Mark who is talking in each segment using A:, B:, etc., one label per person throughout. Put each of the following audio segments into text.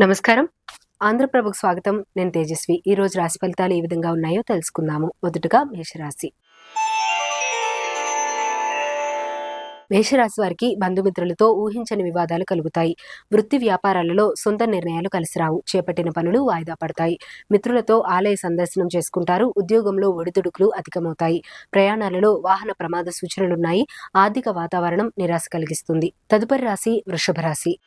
A: నమస్కారం. ఆంధ్రప్రభకు స్వాగతం. నేను తేజస్వి. ఈ రోజు రాశి ఫలితాలు ఏ విధంగా ఉన్నాయో తెలుసుకుందాము. మొదటగా మేషరాశి. మేషరాశి వారికి బంధుమిత్రులతో ఊహించని వివాదాలు కలుగుతాయి. వృత్తి వ్యాపారాలలో సొంత నిర్ణయాలు కలిసి రావు చేపట్టిన పనులు వాయిదా పడతాయి. మిత్రులతో ఆలయ సందర్శనం చేసుకుంటారు. ఉద్యోగంలో ఒడిదుడుకులు అధికమవుతాయి. ప్రయాణాలలో వాహన ప్రమాద సూచనలున్నాయి. ఆర్థిక వాతావరణం నిరాశ కలిగిస్తుంది. తదుపరి రాశి వృషభ రాశి.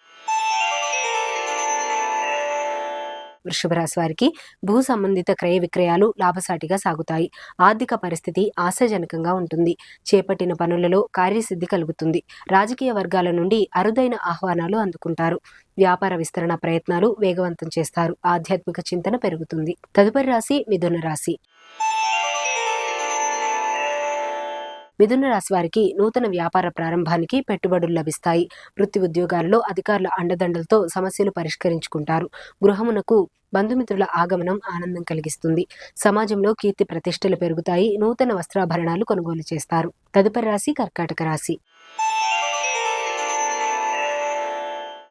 A: వృషభ రాశి వారికి భూ సంబంధిత క్రయ విక్రయాలు లాభసాటిగా సాగుతాయి. ఆర్థిక పరిస్థితి ఆశాజనకంగా ఉంటుంది. చేపట్టిన పనులలో కార్యసిద్ధి కలుగుతుంది. రాజకీయ వర్గాల నుండి అరుదైన ఆహ్వానాలు అందుకుంటారు. వ్యాపార విస్తరణ ప్రయత్నాలు వేగవంతం చేస్తారు. ఆధ్యాత్మిక చింతన పెరుగుతుంది. తదుపరి రాశి మిథున రాశి. మిథున రాశి వారికి నూతన వ్యాపార ప్రారంభానికి పెట్టుబడులు లభిస్తాయి. వృత్తి ఉద్యోగాలలో అధికారుల అండదండలతో సమస్యలు పరిష్కరించుకుంటారు. గృహమునకు బంధుమిత్రుల ఆగమనం ఆనందం కలిగిస్తుంది. సమాజంలో కీర్తి ప్రతిష్టలు పెరుగుతాయి. నూతన వస్త్రాభరణాలు కొనుగోలు చేస్తారు. తదుపరి రాశి కర్కాటక రాశి.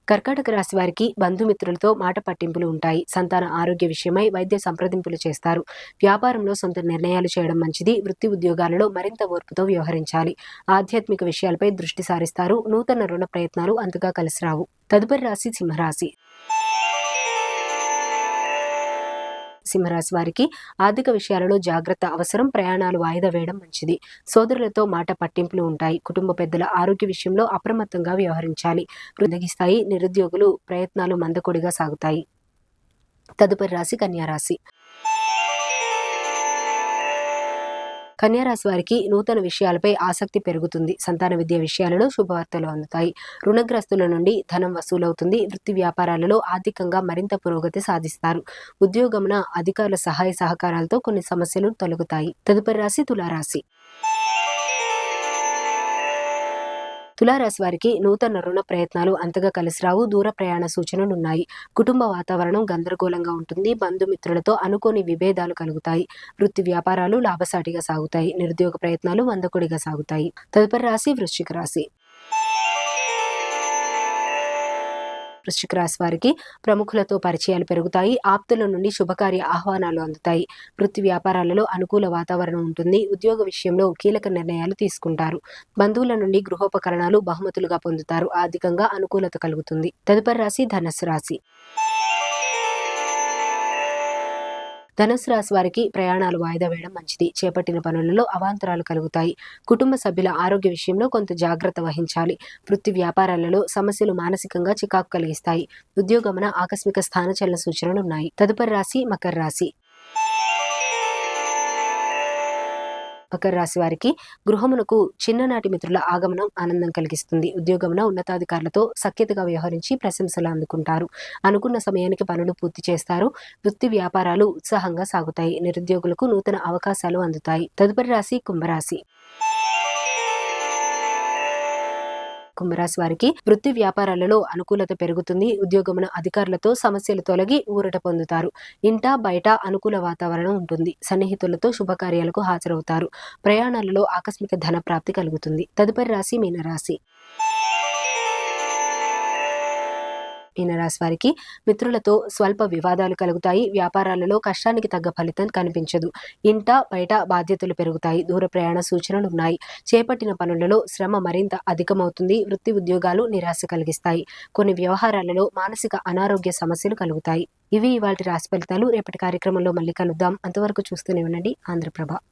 A: కర్కాటక రాశి వారికి బంధుమిత్రులతో మాట పట్టింపులు ఉంటాయి. సంతాన ఆరోగ్య విషయమై వైద్య సంప్రదింపులు చేస్తారు. వ్యాపారంలో సొంత నిర్ణయాలు చేయడం మంచిది. వృత్తి ఉద్యోగాలలో మరింత ఓర్పుతో వ్యవహరించాలి. ఆధ్యాత్మిక విషయాలపై దృష్టి సారిస్తారు. నూతన రుణ ప్రయత్నాలు అంతగా కలిసి రావు. తదుపరి రాశి సింహరాశి. సింహరాశి వారికి ఆర్థిక విషయాలలో జాగ్రత్త అవసరం ప్రయాణాలు వాయిదా వేయడం మంచిది. సోదరులతో మాట పట్టింపులు ఉంటాయి. కుటుంబ పెద్దల ఆరోగ్య విషయంలో అప్రమత్తంగా వ్యవహరించాలి. వృద్ధగిస్తాయి నిరుద్యోగులు ప్రయత్నాలు మందకొడిగా సాగుతాయి. తదుపరి రాశి కన్యారాశి. కన్యారాశి వారికి నూతన విషయాలపై ఆసక్తి పెరుగుతుంది. సంతాన విద్య విషయాలలో శుభవార్తలు అందుతాయి. రుణగ్రస్తుల నుండి ధనం వసూలవుతుంది. వృత్తి వ్యాపారాలలో ఆర్థికంగా మరింత పురోగతి సాధిస్తారు. ఉద్యోగమున అధికారుల సహాయ సహకారాలతో కొన్ని సమస్యలు తొలగుతాయి. తదుపరి రాశి తులారాశి. తులారాశి వారికి నూతన రుణ ప్రయత్నాలు అంతగా కలిసి రావు దూర ప్రయాణ సూచనలున్నాయి కుటుంబ వాతావరణం గందరగోళంగా ఉంటుంది. బంధుమిత్రులతో అనుకోని విభేదాలు కలుగుతాయి. వృత్తి వ్యాపారాలు లాభసాటిగా సాగుతాయి. నిరుద్యోగ ప్రయత్నాలు వందకుడిగా సాగుతాయి. తదుపరి రాశి వృశ్చిక రాశి. వృశ్చిక రాశి వారికి ప్రముఖులతో పరిచయాలు పెరుగుతాయి. ఆప్తుల నుండి శుభకార్య ఆహ్వానాలు అందుతాయి. వృత్తి వ్యాపారాలలో అనుకూల వాతావరణం ఉంటుంది. ఉద్యోగ విషయంలో కీలక నిర్ణయాలు తీసుకుంటారు. బంధువుల నుండి గృహోపకరణాలు బహుమతులుగా పొందుతారు. ఆర్థికంగా అనుకూలత కలుగుతుంది. తదుపరి రాశి ధనస్సు రాశి. ధనుసు రాశి వారికి ప్రయాణాలు వాయిదా వేయడం మంచిది. చేపట్టిన పనులలో అవాంతరాలు కలుగుతాయి. కుటుంబ సభ్యుల ఆరోగ్య విషయంలో కొంత జాగ్రత్త వహించాలి. వృత్తి వ్యాపారాలలో సమస్యలు మానసికంగా చికాకు కలిగిస్తాయి. ఉద్యోగమున ఆకస్మిక స్థానచలన సూచనలు ఉన్నాయి. తదుపరి రాశి మకర రాశి. మకర రాశి వారికి గృహమునకు చిన్ననాటి మిత్రుల ఆగమనం ఆనందం కలిగిస్తుంది. ఉద్యోగమున ఉన్నతాధికారులతో సఖ్యతగా వ్యవహరించి ప్రశంసలు అందుకుంటారు. అనుకున్న సమయానికి పనులు పూర్తి చేస్తారు. వృత్తి వ్యాపారాలు ఉత్సాహంగా సాగుతాయి. నిరుద్యోగులకు నూతన అవకాశాలు అందుతాయి. తదుపరి రాశి కుంభరాశి. కుంభరాశి వారికి వృత్తి వ్యాపారాలలో అనుకూలత పెరుగుతుంది. ఉద్యోగమున అధికారులతో సమస్యలు తొలగి ఊరట పొందుతారు. ఇంట బయట అనుకూల వాతావరణం ఉంటుంది. సన్నిహితులతో శుభకార్యాలకు హాజరవుతారు. ప్రయాణాలలో ఆకస్మిక ధన ప్రాప్తి కలుగుతుంది. తదుపరి రాశి మీనరాశి. మీనరాశి వారికి మిత్రులతో స్వల్ప వివాదాలు కలుగుతాయి. వ్యాపారాలలో కష్టానికి తగ్గ ఫలితం కనిపించదు. ఇంట బయట బాధ్యతలు పెరుగుతాయి. దూర ప్రయాణ సూచనలు ఉన్నాయి. చేపట్టిన పనులలో శ్రమ మరింత అధికమవుతుంది. వృత్తి ఉద్యోగాలు నిరాశ కలిగిస్తాయి. కొన్ని వ్యవహారాలలో మానసిక అనారోగ్య సమస్యలు కలుగుతాయి. ఇవి ఇవాటి రాశి ఫలితాలు. రేపటి కార్యక్రమంలో మళ్ళీ కలుద్దాం. అంతవరకు చూస్తూనే ఉండండి. ఆంధ్రప్రభ